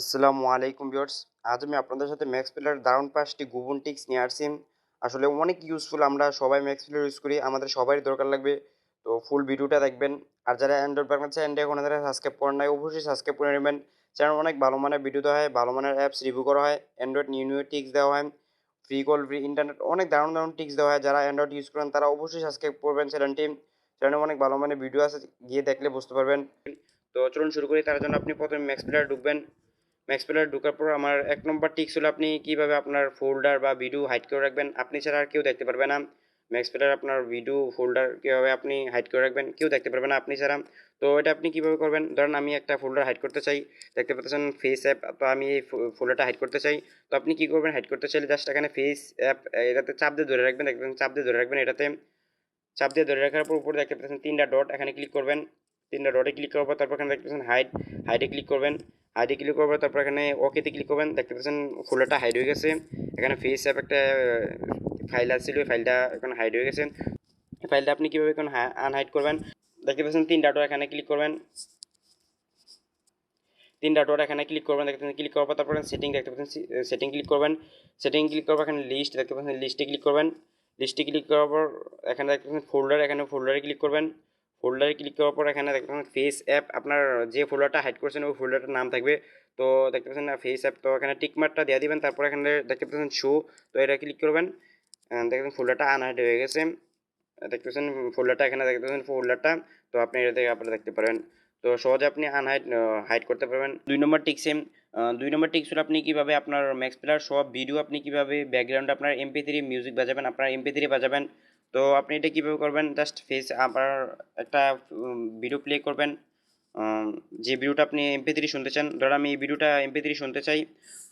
আসসালামু আলাইকুম ভিউয়ার্স। আজ আমি আপনাদের সাথে ম্যাক্স প্লেয়ার দারুণ পাঁচটি গোপন টিক্স নিয়ে আসছি। আসলে অনেক ইউজফুল আমরা সবাই ম্যাক্স প্লেয়ার ইউজ করি, আমাদের সবারই দরকার লাগবে। তো ফুল ভিডিওটা দেখবেন। আর যারা অ্যান্ড্রয়েড বাংলা অ্যান্ড্রয়েড এখন যারা সাবস্ক্রাইব করেন নাই, অবশ্যই সাবস্ক্রাইব করে নেবেন। চ্যানেল অনেক ভালো মানের ভিডিও দেওয়া হয়, ভালো মানের অ্যাপস রিভিউ করা হয় অ্যান্ড্রয়েড নিউ নিউ টিক্স দেওয়া হয় ফ্রি কল ফ্রি ইন্টারনেট অনেক দারুণ দারুণ টিক্স দেওয়া হয়। যারা অ্যান্ড্রয়েড ইউজ করেন, তারা অবশ্যই সাবস্ক্রাইব করবেন চ্যানেলটি চ্যানেলে অনেক ভালো মানের ভিডিও আছে, গিয়ে দেখলে বুঝতে পারবেন। তো চলুন শুরু করি। তার জন্য আপনি প্রথমে ম্যাক্স প্লেয়ার ঢুকবেন। ম্যাক্স প্লেয়ার ঢোকার পর আমার এক নম্বর টিক্স হলো আপনি কীভাবে আপনার ফোল্ডার বা ভিডিও হাইড করে রাখবেন, আপনি ছাড়া আর কেউ দেখতে পারবে না। ম্যাক্স প্লেয়ার আপনার ভিডিও ফোল্ডার কীভাবে আপনি হাইড করে রাখবেন, কেউ দেখতে পারবে না আপনি ছাড়া। তো এটা আপনি কীভাবে করবেন? ধরেন আমি একটা ফোল্ডার হাইড করতে চাই, দেখতে পাচ্ছেন ফেস অ্যাপ তো আমি এই ফোল্ডারটা হাইড করতে চাই। তো আপনি কী করবেন? হাইড করতে চাইলে জাস্ট এখানে ফেস অ্যাপ এটাতে চাপ দিয়ে ধরে রাখবেন দেখবেন চাপ দিয়ে ধরে রাখবেন এটাতে। চাপ দিয়ে ধরে রাখার পর উপরে দেখতে পাচ্ছেন তিনটা ডট এখানে ক্লিক করবেন। তিনটা ডটে ক্লিক করার পর তারপর এখানে দেখতে পাচ্ছেন হাইড হাইডে ক্লিক করবেন। হাইডে ক্লিক করব তারপর এখানে ওকেতে ক্লিক করবেন। দেখতে পাচ্ছেন ফোল্ডারটা হাইড হয়ে গেছে। এখানে ফেস অ্যাপ একটা ফাইল আসছিল। ওই ফাইলটা এখন হাইড হয়ে গেছে। ফাইলটা আপনি কীভাবে এখন আনহাইড করবেন? দেখতে পাচ্ছেন তিন ডাটো এখানে ক্লিক করবেন। তিন ডাটোর এখানে ক্লিক করবেন। দেখতে পাচ্ছেন ক্লিক করার পর তারপর সেটিং দেখতে পাচ্ছেন সেটিং ক্লিক করবেন। সেটিং ক্লিক করার এখানে লিস্ট দেখতে পাচ্ছেন। লিস্টে ক্লিক করবেন। লিস্টে ক্লিক করার এখানে দেখতে পাচ্ছেন ফোল্ডার এখানে ফোল্ডারে ক্লিক করবেন। ফোল্ডারে ক্লিক করার পর এখানে দেখতে পাচ্ছেন ফেস অ্যাপ আপনার যে ফোল্ডারটা হাইড করছেন ওই ফোল্ডারটার নাম থাকবে। তো দেখতে পাচ্ছেন ফেস অ্যাপ তো এখানে টিকমার্কটা দিয়ে দিবেন, তারপর এখানে দেখতে পাচ্ছেন শো তো এটা ক্লিক করবেন। দেখবেন ফোল্ডারটা আনহাইড হয়ে গেছে। দেখতে পাচ্ছেন ফোল্ডারটা এখানে দেখতে পাচ্ছেন ফোল্ডারটা তো আপনি এটা থেকে আপনারা দেখতে পারেন। তো সহজে আপনি আনহাইড হাইড করতে পারবেন। দুই নম্বর টিক সেম দুই নম্বর টিক্স হলো আপনি কীভাবে আপনার ম্যাক্স প্লেয়ার সব ভিডিও আপনি কীভাবে ব্যাকগ্রাউন্ডে আপনার এমপি থ্রি মিউজিক বাজাবেন, আপনার এমপি থ্রি বাজাবেন। তো আপনি এটা কীভাবে করবেন? জাস্ট ফেস আবার একটা ভিডিও প্লে করবেন। যে ভিডিওটা আপনি এমপি থ্রি শুনতে চান, ধর আমি এই ভিডিওটা এমপি থ্রি শুনতে চাই,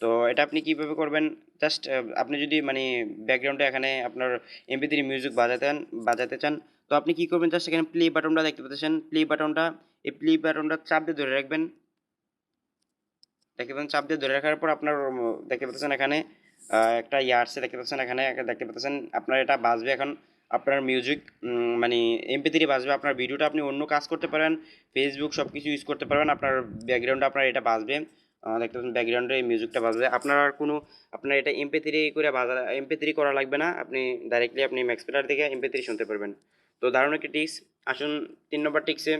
তো এটা আপনি কীভাবে করবেন? জাস্ট আপনি যদি মানে ব্যাকগ্রাউন্ডে এখানে আপনার এমপি থ্রি মিউজিক বাজাতে বাজাতে চান, তো আপনি কী করবেন? জাস্ট এখানে প্লে বাটনটা দেখতে পাচ্ছেন। প্লে বাটনটা এই প্লে বাটনটা চাপ দিয়ে ধরে রাখবেন। দেখতে পাচ্ছেন, চাপ দিয়ে ধরে রাখার পর আপনার দেখতে পাচ্ছেন এখানে একটা ইয়ে আসছে দেখতে পাচ্ছেন, এখানে দেখতে পাচ্ছেন, আপনার এটা বাজবে এখন। আপনার মিউজিক মানে এমপি থ্রি বাজবে, আপনার ভিডিওটা আপনি অন্য কাজ করতে পারেন ফেসবুক সব কিছু ইউজ করতে পারবেন, আপনার ব্যাকগ্রাউন্ডে আপনার এটা বাজবে দেখতে পাচ্ছেন ব্যাকগ্রাউন্ডে এই মিউজিকটা বাজবে। আপনার আর কোনো, আপনার এটা এমপি থ্রি করে বাজা এমপি থ্রি করা লাগবে না, আপনি ডাইরেক্টলি আপনি ম্যাক্স প্লেয়ার থেকে এমপি থ্রি শুনতে পারবেন। তো দারুণ একটি টিক্স আসুন তিন নম্বর টিক্সে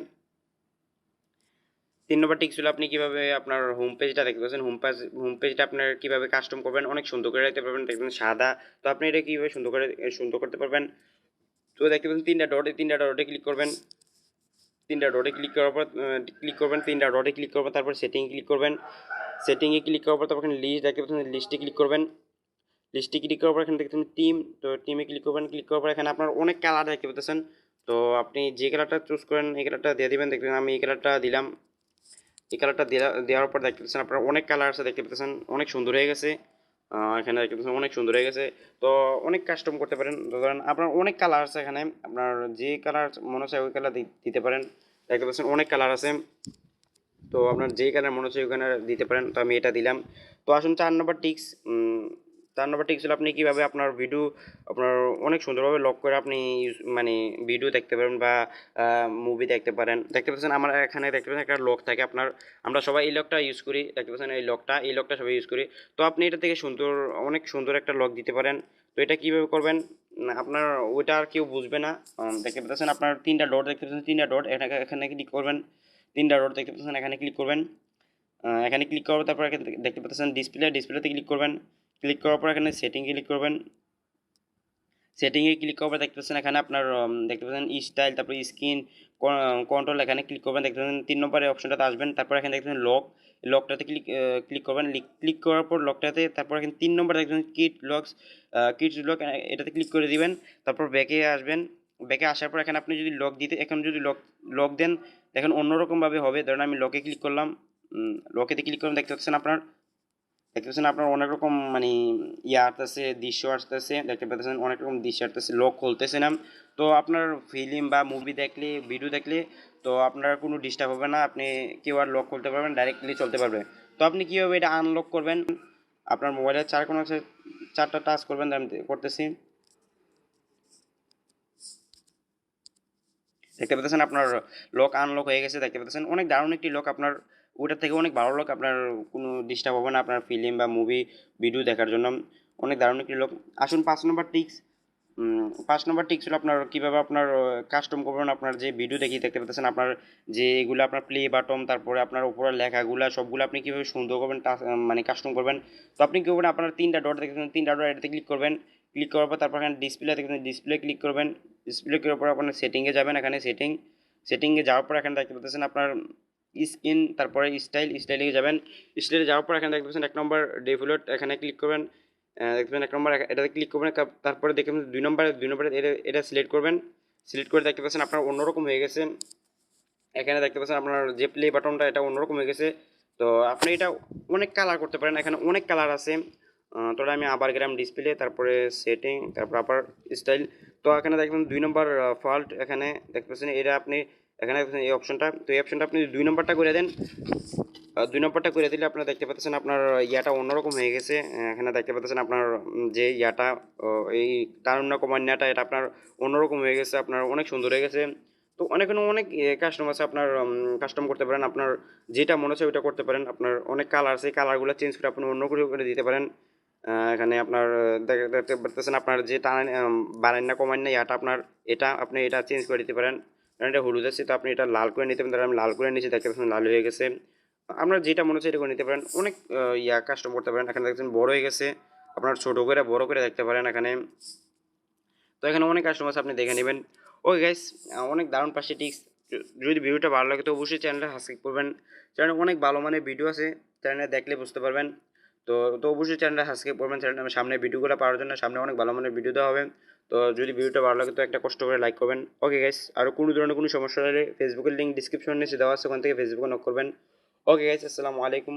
তিন নম্বর টিক্স হলো আপনি কীভাবে আপনার হোম পেজটা দেখতে পাচ্ছেন হোম পেজ হোম পেজটা আপনার কীভাবে কাস্টম করবেন, অনেক সুন্দর করে রাখতে পারবেন। দেখবেন সাদা। তো আপনি এটা কীভাবে সুন্দর করে সুন্দর করতে পারবেন? তো দেখতে পাচ্ছেন তিনটা ডটে তিনটা ডটে ক্লিক করবেন। তিনটা ডটে ক্লিক করার পর ক্লিক করবেন, তিনটা ডটে ক্লিক করবেন তারপর সেটিং ক্লিক করবেন। সেটিংয়ে ক্লিক করার পর তারপর এখানে লিস্ট দেখতে পাচ্ছেন লিস্টে ক্লিক করবেন। লিস্টে ক্লিক করার পর এখানে দেখতে পাচ্ছেন টিম তো টিমে ক্লিক করবেন ক্লিক করার পর এখানে আপনার অনেক কালার দেখতে পাচ্ছেন। তো আপনি যে কালারটা চুজ করেন, এই কালারটা দিয়ে দিবেন। দেখবেন আমি এই কালারটা দিলাম। এই কালারটা দেওয়ার পর দেখতে পাচ্ছেন আপনারা অনেক কালার আছে, দেখতে পাচ্ছেন, অনেক সুন্দর হয়ে গেছে। এখানে দেখতে পাচ্ছেন অনেক সুন্দর হয়ে গেছে। তো অনেক কাস্টম করতে পারেন। ধরেন আপনার অনেক কালার আছে এখানে। আপনার যে কালার মনে হয় ওই কালার দিতে পারেন। দেখতে পাচ্ছেন অনেক কালার আছে। তো আপনার যে কালার মনে হচ্ছে ওইখানে দিতে পারেন। তো আমি এটা দিলাম। তো আসুন চার নম্বর টিক্স চার নম্বর টিক্স হলো আপনি কীভাবে আপনার ভিডিও আপনার অনেক সুন্দরভাবে লক করে আপনি মানে ভিডিও দেখতে পারেন বা মুভি দেখতে পারেন। দেখতে পাচ্ছেন আমার এখানে, দেখতে পাচ্ছেন একটা লক থাকে আপনার, আমরা সবাই এই লকটা ইউজ করি, দেখতে পাচ্ছেন এই লকটা এই লকটা সবাই ইউজ করি। তো আপনি এটা থেকে সুন্দর, অনেক সুন্দর একটা লক দিতে পারেন। তো এটা কীভাবে করবেন? আপনার ওইটা আর কেউ বুঝবে না। দেখতে পাচ্ছেন আপনার তিনটা ডট দেখতে পাচ্ছেন তিনটা ডট এখানে এখানে ক্লিক করবেন। তিনটা ডট দেখতে পাচ্ছেন, এখানে ক্লিক করবেন। এখানে ক্লিক করার তারপর দেখতে পাচ্ছেন ডিসপ্লে ডিসপ্লেতে ক্লিক করবেন। ক্লিক করার পর এখানে সেটিংয়ে ক্লিক করবেন। সেটিংয়ে ক্লিক করার পর দেখতে পাচ্ছেন এখানে আপনার দেখতে পাচ্ছেন স্টাইল তারপর স্ক্রিন কন্ট্রোল এখানে ক্লিক করবেন। দেখতে পাচ্ছেন তিন নম্বরের অপশনটাতে আসবেন, তারপর এখানে দেখবেন লক লকটাতে ক্লিক ক্লিক করবেন। ক্লিক করার পর লকটাতে তারপর এখানে তিন নম্বর দেখবেন কিট লকস কিটস লক এটাতে ক্লিক করে দিবেন। তারপর ব্যাকে আসবেন। ব্যাকে আসার পর এখানে আপনি যদি লক দিতে, এখন যদি লক লক দেন, দেখেন অন্যরকমভাবে হবে। ধরেন আমি লকে ক্লিক করলাম লকেতে ক্লিক করলাম, দেখতে পাচ্ছেন আপনার দেখতে পাচ্ছেন আপনার অনেক রকম মানে ইয়ে আসতেছে, দৃশ্য আসতেছে, দেখতে পাচ্ছেন অনেক রকম দৃশ্য আসতেছে, লক খুলতেছে না। তো আপনার ফিল্ম বা মুভি দেখলে ভিডিও দেখলে, তো আপনার কোনো ডিস্টার্ব হবে না, আপনি কেউ আর লক খুলতে পারবেন ডাইরেক্টলি চলতে পারবে। তো আপনি কীভাবে এটা আনলক করবেন? আপনার মোবাইলের চার কোনো চারটা টাচ করবেন, আমি করতেছি। দেখতে পাচ্ছেন আপনার লক আনলক হয়ে গেছে, দেখতে পাচ্ছেন অনেক দারুণ একটি লক আপনার ওটার থেকে অনেক ভালো লোক আপনার কোনো ডিস্টার্ব হবে না আপনার ফিল্ম বা মুভি ভিডিও দেখার জন্য। অনেক দারুণ একটি লোক। আসুন, পাঁচ নম্বর টিক্স পাঁচ নম্বর টিক্স হলো আপনার কীভাবে আপনার কাস্টম করবেন আপনার যে ভিডিও দেখি দেখতে পাচ্ছেন, আপনার যে এগুলো আপনার প্লে বাটন তারপরে আপনার উপরে লেখাগুলো, সবগুলো আপনি কীভাবে সুন্দর করবেন মানে কাস্টম করবেন। তো আপনি কী করবেন, আপনার তিনটা ডট দেখতেছেন তিনটা ডট এটাতে ক্লিক করবেন। ক্লিক করার পর তারপর এখানে ডিসপ্লে দেখবেন ডিসপ্লে ক্লিক করবেন। ডিসপ্লে করার পর আপনার সেটিংয়ে যাবেন, এখানে সেটিং সেটিংয়ে যাওয়ার পর এখানে দেখতে পাচ্ছেন আপনার স্কিন, তারপরে স্টাইল স্টাইলে যাবেন। স্টাইলে যাওয়ার পর এখানে দেখতে পাচ্ছেন এক নম্বর ডেভেলট এখানে ক্লিক করবেন। দেখতে পাচ্ছেন এক নম্বর, এটাতে ক্লিক করবেন তারপরে দেখবেন দুই নম্বরে দুই নম্বরে এটা এটা সিলেক্ট করবেন। সিলেক্ট করে দেখতে পাচ্ছেন আপনার অন্যরকম হয়ে গেছে। এখানে দেখতে পাচ্ছেন আপনার যে প্লে বাটনটা, এটা অন্যরকম হয়ে গেছে। তো আপনি এটা অনেক কালার করতে পারেন, এখানে অনেক কালার আছে। তো আমি আবার গেলাম ডিসপ্লে তারপরে সেটিং তারপর আবার স্টাইল তো এখানে দেখবেন দুই নম্বর ফল্ট এখানে। দেখতে পাচ্ছেন এটা আপনি এখানে এই অপশনটা তো এই অপশনটা আপনি দুই নম্বরটা করে দেন। দুই নম্বরটা করে দিলে আপনারা দেখতে পাচ্ছেন আপনার ইয়াটা অন্যরকম হয়ে গেছে। এখানে দেখতে পাচ্ছেন আপনার যে ইয়াটা এই তারুণ্য কমান্যাটা এটা আপনার অন্যরকম হয়ে গেছে, আপনার অনেক সুন্দর হয়ে গেছে। তো অনেক অনেক কাস্টম আছে আপনার কাস্টম করতে পারেন। আপনার যেটা মনে হচ্ছে ওইটা করতে পারেন। আপনার অনেক কালার আছে কালারগুলো চেঞ্জ করে আপনি অন্য করে করে দিতে পারেন। এখানে আপনার দেখতে পারতেছেন আপনার যে টান বাড়েন না কমান না ইয়াটা আপনার, এটা আপনি এটা চেঞ্জ করে দিতে পারেন। কারণ এটা হলুদ আছে, তো আপনি এটা লাল করে নিতে পারেন। তাহলে আমি লাল করে নিচে দেখতে পাচ্ছেন লাল হয়ে গেছে। আপনার যেটা মনে হচ্ছে এটা করে নিতে পারেন। অনেক ইয়া কাস্টম করতে পারেন। এখানে দেখছেন বড় হয়ে গেছে। আপনার ছোটো করে, বড় করে দেখতে পারেন এখানে। তো এখানে অনেক কাস্টমার আছে, আপনি দেখে নেবেন। ওকে গাইস অনেক দারুণ পাশে টিক্স যদি ভিডিওটা ভালো লাগে তো অবশ্যই চ্যানেলটা সাবস্ক্রাইব করবেন। চ্যানেলে অনেক ভালো মানের ভিডিও আছে। চ্যানেলে দেখলে বুঝতে পারবেন। তো তো অবশ্যই চ্যানেলটা সাবস্ক্রাইব করবেন চ্যানেল সামনে ভিডিওগুলো পাওয়ার জন্য সামনে অনেক ভালো মানের ভিডিও দেওয়া হবে। তো যদি ভিডিওটা ভালো লাগে তো একটা কষ্ট করে লাইক করবেন। ওকে গাইস আর কোনো ধরনের কোনো সমস্যা হলে ফেসবুকের লিঙ্ক ডিসক্রিপশনে দেওয়া আছে, ওখান থেকে ফেসবুকে নক করবেন। ওকে গাইস আসসালামু আলাইকুম।